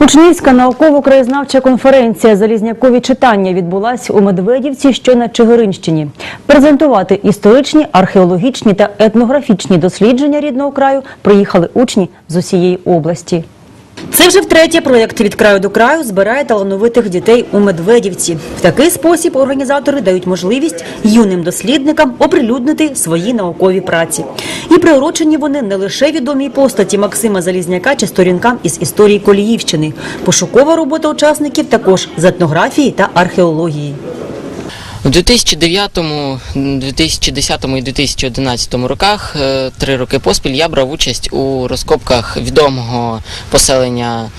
Учнівська науково-краєзнавча конференція Залізнякові читання відбулася у Медведівці, що на Чигиринщині. Презентувати історичні, археологічні та етнографічні дослідження рідного краю приїхали учні з усієї області. Це вже втретє проєкт від краю до краю збирає талановитих дітей у Медведівці. В такий спосіб організатори дають можливість юним дослідникам оприлюднити свої наукові праці. І приурочені вони не лише відомій постаті Максима Залізняка чи сторінкам із історії Коліївщини. Пошукова робота учасників також з етнографії та археології. У 2009, 2010 і 2011 роках, е, три роки поспіль, я брав участь у розкопках відомого поселення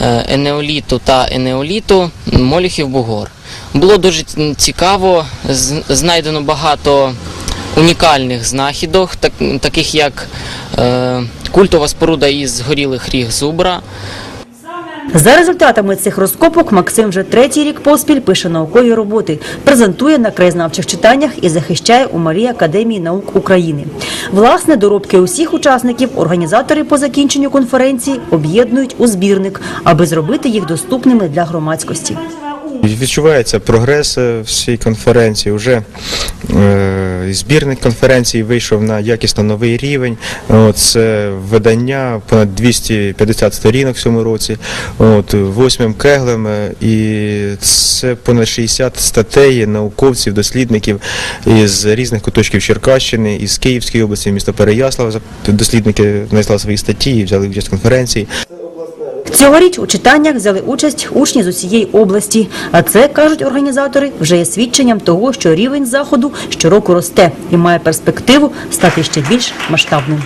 е, енеоліту та енеоліту Моліхів-Бугор. Було дуже цікаво, знайдено багато унікальних знахідок, так- таких як е, культова споруда із згорілих ріг зубра. За результатами цих розкопок Максим вже третій рік поспіль пише наукові роботи, презентує на краєзнавчих читаннях і захищає у Марії Академії наук України. Власне, доробки усіх учасників організатори по закінченню конференції об'єднують у збірник, аби зробити їх доступними для громадськості. Відчувається прогрес е, всій конференції. Уже е, збірник конференції вийшов на якісно новий рівень. От, це видання понад 250 сторінок в цьому році, от, восьмим кеглем, е, і це понад 60 статей науковців, дослідників із різних куточків Черкащини, із Київської області, міста Переяслав. Дослідники знайшли свої статті і взяли участь в конференції. Цьогоріч у читаннях взяли участь учні з усієї області. А це кажуть організатори, вже є свідченням того, що рівень заходу щороку росте і має перспективу стати ще більш масштабним.